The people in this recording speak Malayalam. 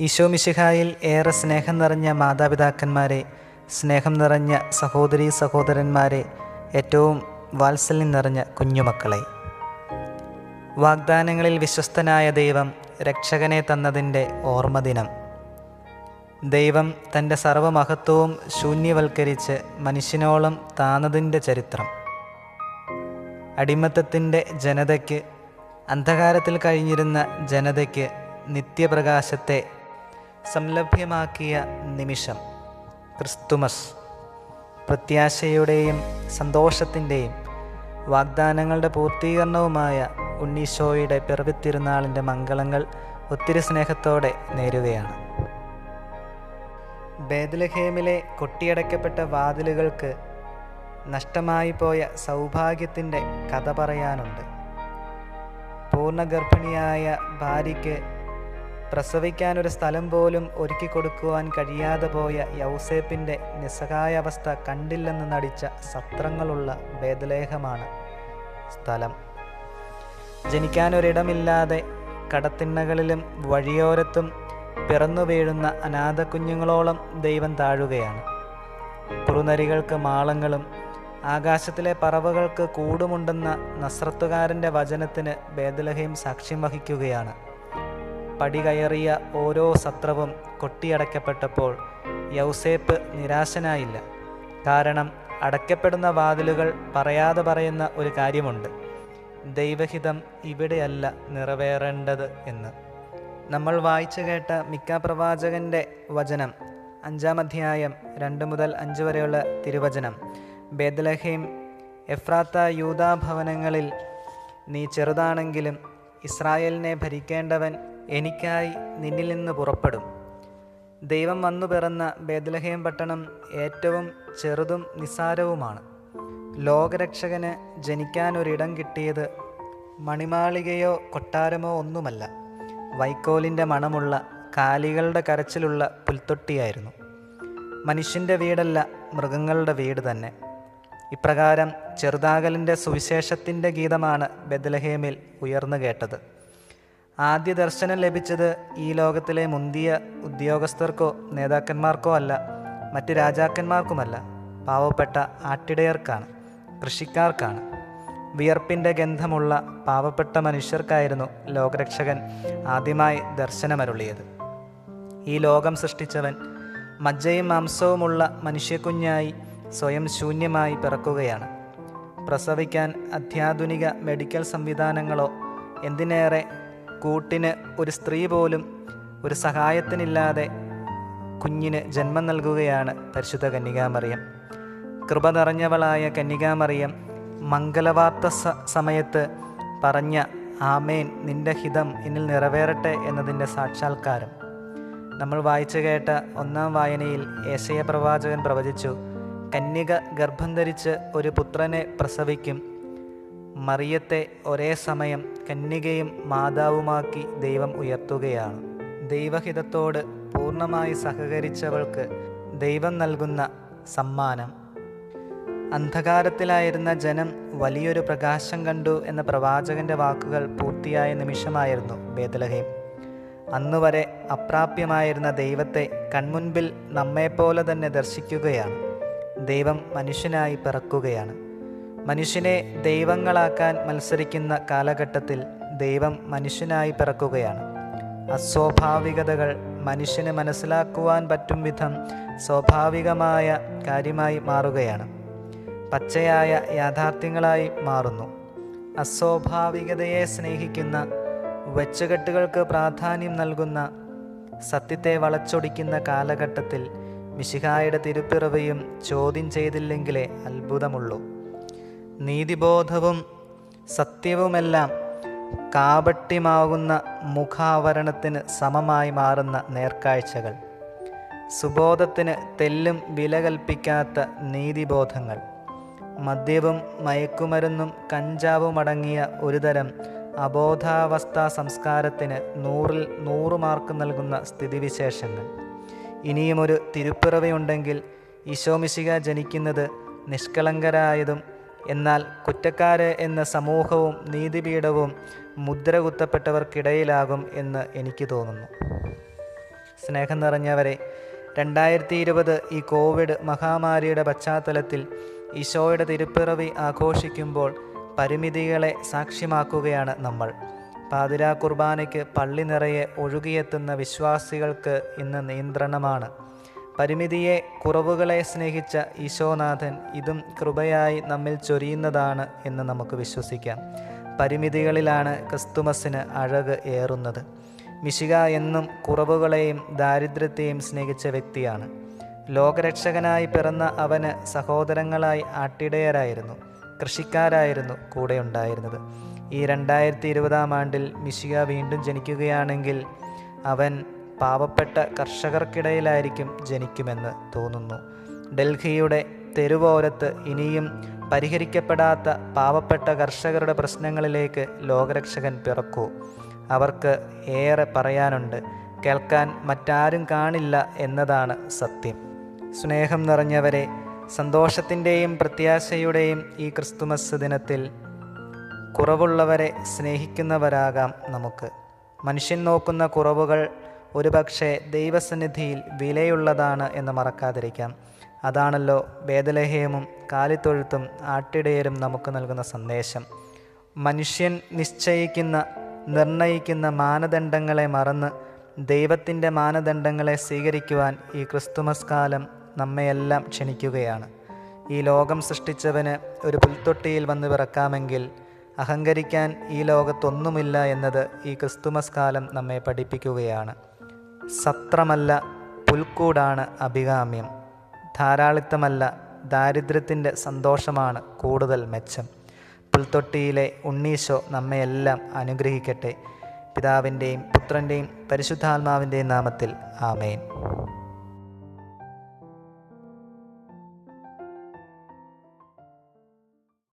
ഈശോ മിശിഹായിൽ ഏറെ സ്നേഹം നിറഞ്ഞ മാതാപിതാക്കന്മാരെ സ്നേഹം നിറഞ്ഞ സഹോദരി സഹോദരന്മാരെ ഏറ്റവും വാത്സല്യം നിറഞ്ഞ കുഞ്ഞുമക്കളെ. വാഗ്ദാനങ്ങളിൽ വിശ്വസ്തനായ ദൈവം രക്ഷകനെ തന്നതിന്റെ ഓർമ്മദിനം. ദൈവം തന്റെ സർവമഹത്വവും ശൂന്യവൽക്കരിച്ച് മനുഷ്യനോളം താന്നതിന്റെ ചരിത്രം. അടിമത്തത്തിന്റെ ജനതയ്ക്ക് അന്ധകാരത്തിൽ കഴിഞ്ഞിരുന്ന ജനതയ്ക്ക് നിത്യപ്രകാശത്തെ സംലഭ്യമാക്കിയ നിമിഷം ക്രിസ്തുമസ് പ്രത്യാശയുടെയും സന്തോഷത്തിന്റെയും വാഗ്ദാനങ്ങളുടെ പൂർത്തീകരണവുമായ ഉണ്ണീശോയുടെ പിറവിത്തിരുന്നാളിന്റെ മംഗളങ്ങൾ ഒത്തിരി സ്നേഹത്തോടെ നേരുകയാണ്. ബേദലഹേമിലെ കൊട്ടിയടക്കപ്പെട്ട വാതിലുകൾക്ക് നഷ്ടമായി പോയ സൗഭാഗ്യത്തിന്റെ കഥ പറയാനുണ്ട്. പൂർണഗർഭിണിയായ ഭാര്യയ്ക്ക് പ്രസവിക്കാനൊരു സ്ഥലം പോലും ഒരുക്കി കൊടുക്കുവാൻ കഴിയാതെ പോയ യൗസേപ്പിന്റെ നിസ്സഹായാവസ്ഥ കണ്ടില്ലെന്ന് നടിച്ച സത്രങ്ങളുള്ള ബേദലേഹമാണ് സ്ഥലം. ജനിക്കാനൊരിടമില്ലാതെ കടത്തിണ്ണകളിലും വഴിയോരത്തും പിറന്നു വീഴുന്ന അനാഥ കുഞ്ഞുങ്ങളോളം ദൈവം താഴുകയാണ്. കുറുനരികൾക്ക് മാളങ്ങളും ആകാശത്തിലെ പറവകൾക്ക് കൂടുമുണ്ടെന്ന നസ്രത്തുകാരന്റെ വചനത്തിന് ഭേദലഹയും സാക്ഷ്യം വഹിക്കുകയാണ്. പടി കയറിയ ഓരോ സത്രവും കൊട്ടിയടയ്ക്കപ്പെട്ടപ്പോൾ യൗസേപ്പ് നിരാശനായില്ല. കാരണം അടയ്ക്കപ്പെടുന്ന വാതിലുകൾ പറയാതെ പറയുന്ന ഒരു കാര്യമുണ്ട്. ദൈവഹിതം ഇവിടെയല്ല നിറവേറേണ്ടത് എന്ന്. നമ്മൾ വായിച്ചു കേട്ട മിക്ക പ്രവാചകന്റെ വചനം അഞ്ചാം അധ്യായം രണ്ട് മുതൽ അഞ്ച് വരെയുള്ള തിരുവചനം ബേദലഹീം എഫ്രാത്ത യൂതാ ഭവനങ്ങളിൽ നീ ചെറുതാണെങ്കിലും ഇസ്രായേലിനെ ഭരിക്കേണ്ടവൻ എനിക്കായി നിന്നിൽ നിന്ന് പുറപ്പെടും. ദൈവം വന്നു പിറന്ന ബേദലഹേം പട്ടണം ഏറ്റവും ചെറുതും നിസാരവുമാണ് ലോകരക്ഷകന് ജനിക്കാനൊരിടം കിട്ടിയത് മണിമാളികയോ കൊട്ടാരമോ ഒന്നുമല്ല. വൈക്കോലിന്റെ മണമുള്ള കാലികളുടെ കരച്ചിലുള്ള പുൽത്തൊട്ടിയായിരുന്നു. മനുഷ്യന്റെ വീടല്ല മൃഗങ്ങളുടെ വീട് തന്നെ. ഇപ്രകാരം ചെറുതാകലിന്റെ സുവിശേഷത്തിന്റെ ഗീതമാണ് ബദലഹേമിൽ ഉയർന്നു കേട്ടത്. ആദ്യ ദർശനം ലഭിച്ചത് ഈ ലോകത്തിലെ മുന്തിയ ഉദ്യോഗസ്ഥർക്കോ നേതാക്കന്മാർക്കോ അല്ല മറ്റ് രാജാക്കന്മാർക്കുമല്ല. പാവപ്പെട്ട ആട്ടിടയർക്കാണ് കൃഷിക്കാർക്കാണ്. വിയർപ്പിന്റെ ഗന്ധമുള്ള പാവപ്പെട്ട മനുഷ്യർക്കായിരുന്നു ലോകരക്ഷകൻ ആദ്യമായി ദർശനമരുളിയത്. ഈ ലോകം സൃഷ്ടിച്ചവൻ മജ്ജയും മാംസവുമുള്ള മനുഷ്യക്കുഞ്ഞായി സ്വയം ശൂന്യമായി പിറക്കുകയാണ്. പ്രസവിക്കാൻ അത്യാധുനിക മെഡിക്കൽ സംവിധാനങ്ങളോ എന്തിനേറെ കൂട്ടിന് ഒരു സ്ത്രീ പോലും ഒരു സഹായത്തിനില്ലാതെ കുഞ്ഞിന് ജന്മം നൽകുകയാണ് പരിശുദ്ധ കന്യകാമറിയം. കൃപ നിറഞ്ഞവളായ കന്യകാമറിയം മംഗലവാർത്ത സ സമയത്ത് പറഞ്ഞ ആമേൻ നിന്റെ ഹിതം എന്നിൽ നിറവേറട്ടെ എന്നതിന്റെ സാക്ഷാത്കാരം. നമ്മൾ വായിച്ചു കേട്ട ഒന്നാം വായനയിൽ ഏശയ പ്രവാചകൻ പ്രവചിച്ചു കന്യക ഗർഭം ധരിച്ച് ഒരു പുത്രനെ പ്രസവിക്കും മറിയത്തെ ഒരേ സമയം കന്യകയും മാതാവുമാക്കി ദൈവം ഉയർത്തുകയാണ്. ദൈവഹിതത്തോട് പൂർണമായി സഹകരിച്ചവൾക്ക് ദൈവം നൽകുന്ന സമ്മാനം. അന്ധകാരത്തിലായിരുന്ന ജനം വലിയൊരു പ്രകാശം കണ്ടു എന്ന പ്രവാചകന്റെ വാക്കുകൾ പൂർത്തിയായ നിമിഷമായിരുന്നു ബേദലഹേം അന്നുവരെ അപ്രാപ്യമായിരുന്ന ദൈവത്തെ കൺമുൻപിൽ നമ്മെപ്പോലെ തന്നെ ദർശിക്കുകയാണ്. ദൈവം മനുഷ്യനായി പിറക്കുകയാണ്. മനുഷ്യനെ ദൈവങ്ങളാക്കാൻ മത്സരിക്കുന്ന കാലഘട്ടത്തിൽ ദൈവം മനുഷ്യനായി പിറക്കുകയാണ്. അസ്വാഭാവികതകൾ മനുഷ്യന് മനസ്സിലാക്കുവാൻ പറ്റും വിധം സ്വാഭാവികമായ കാര്യമായി മാറുകയാണ്. പച്ചയായ യാഥാർത്ഥ്യങ്ങളായി മാറുന്നു. അസ്വാഭാവികതയെ സ്നേഹിക്കുന്ന വെച്ചുകെട്ടുകൾക്ക് പ്രാധാന്യം നൽകുന്ന സത്യത്തെ വളച്ചൊടിക്കുന്ന കാലഘട്ടത്തിൽ മിശിഹായുടെ തിരുപ്പിറവയും ചോദ്യം ചെയ്തില്ലെങ്കിലേ അത്ഭുതമുള്ളൂ. നീതിബോധവും സത്യവുമെല്ലാം കാപട്യമാകുന്ന മുഖാവരണത്തിന് സമമായി മാറുന്ന നേർക്കാഴ്ചകൾ. സുബോധത്തിന് തെല്ലും വില കൽപ്പിക്കാത്ത നീതിബോധങ്ങൾ. മദ്യവും മയക്കുമരുന്നും കഞ്ചാവും അടങ്ങിയ ഒരുതരം അബോധാവസ്ഥാ സംസ്കാരത്തിന് നൂറിൽ നൂറ് മാർക്ക് നൽകുന്ന സ്ഥിതിവിശേഷങ്ങൾ. ഇനിയുമൊരു തിരുപ്പിറവയുണ്ടെങ്കിൽ ഈശോമിശിക ജനിക്കുന്നത് നിഷ്കളങ്കരായതും എന്നാൽ കുറ്റക്കാര് എന്ന സമൂഹവും നീതിപീഠവും മുദ്ര കുത്തപ്പെട്ടവർക്കിടയിലാകും എന്ന് എനിക്ക് തോന്നുന്നു. സ്നേഹം നിറഞ്ഞവരെ രണ്ടായിരത്തി ഇരുപത് ഈ കോവിഡ് മഹാമാരിയുടെ പശ്ചാത്തലത്തിൽ ഈശോയുടെ തിരുപ്പിറവി ആഘോഷിക്കുമ്പോൾ പരിമിതികളെ സാക്ഷ്യമാക്കുകയാണ് നമ്മൾ. പാതിരാ കുർബാനയ്ക്ക് പള്ളി നിറയെ ഒഴുകിയെത്തുന്ന വിശ്വാസികൾക്ക് ഇന്ന് നിയന്ത്രണമാണ്. പരിമിതിയെ കുറവുകളെ സ്നേഹിച്ച ഈശോനാഥൻ ഇതും കൃപയായി നമ്മിൽ ചൊരിയുന്നതാണ് എന്ന് നമുക്ക് വിശ്വസിക്കാം. പരിമിതികളിലാണ് ക്രിസ്തുമസിന് അഴക് ഏറുന്നത്. മിശിക എന്നും കുറവുകളെയും ദാരിദ്ര്യത്തെയും സ്നേഹിച്ച വ്യക്തിയാണ്. ലോകരക്ഷകനായി പിറന്ന അവന് സഹോദരങ്ങളായി ആട്ടിടയരായിരുന്നു. കൃഷിക്കാരായിരുന്നു കൂടെ ഉണ്ടായിരുന്നത്. ഈ രണ്ടായിരത്തി ഇരുപതാം ആണ്ടിൽ മിശിക വീണ്ടും ജനിക്കുകയാണെങ്കിൽ അവൻ പാവപ്പെട്ട കർഷകർക്കിടയിലായിരിക്കും ജനിക്കുമെന്ന് തോന്നുന്നു. ഡൽഹിയുടെ തെരുവോരത്ത് ഇനിയും പരിഹരിക്കപ്പെടാത്ത പാവപ്പെട്ട കർഷകരുടെ പ്രശ്നങ്ങളിലേക്ക് ലോകരക്ഷകൻ പിറക്കൂ. അവർക്ക് ഏറെ പറയാനുണ്ട് കേൾക്കാൻ മറ്റാരും കാണില്ല എന്നതാണ് സത്യം. സ്നേഹം നിറഞ്ഞവരെ സന്തോഷത്തിന്റെയും പ്രത്യാശയുടെയും ഈ ക്രിസ്തുമസ് ദിനത്തിൽ കുറവുള്ളവരെ സ്നേഹിക്കുന്നവരാകാം നമുക്ക്. മനുഷ്യൻ നോക്കുന്ന കുറവുകൾ ഒരുപക്ഷെ ദൈവസന്നിധിയിൽ വിലയുള്ളതാണ് എന്ന് മറക്കാതിരിക്കാം. അതാണല്ലോ വേദലഹേമും കാലിത്തൊഴുത്തും ആട്ടിടയരും നമുക്ക് നൽകുന്ന സന്ദേശം. മനുഷ്യൻ നിശ്ചയിക്കുന്ന നിർണയിക്കുന്ന മാനദണ്ഡങ്ങളെ മറന്ന് ദൈവത്തിന്റെ മാനദണ്ഡങ്ങളെ സ്വീകരിക്കുവാൻ ഈ ക്രിസ്തുമസ് കാലം നമ്മയെല്ലാം ക്ഷണിക്കുകയാണ്. ഈ ലോകം സൃഷ്ടിച്ചവന് ഒരു പുൽത്തൊട്ടിയിൽ വന്ന് പിറക്കാമെങ്കിൽ അഹങ്കരിക്കാൻ ഈ ലോകത്തൊന്നുമില്ല എന്നത് ഈ ക്രിസ്തുമസ് കാലം നമ്മെ പഠിപ്പിക്കുകയാണ്. സത്രമല്ല പുൽക്കൂടാണ് അഭികാമ്യം. ധാരാളിത്തമല്ല ദാരിദ്ര്യത്തിന്റെ സന്തോഷമാണ് കൂടുതൽ മെച്ചം. പുൽത്തൊട്ടിയിലെ ഉണ്ണീശോ നമ്മയെല്ലാം അനുഗ്രഹിക്കട്ടെ. പിതാവിന്റെയും പുത്രന്റെയും പരിശുദ്ധാത്മാവിന്റെയും നാമത്തിൽ ആമേൻ.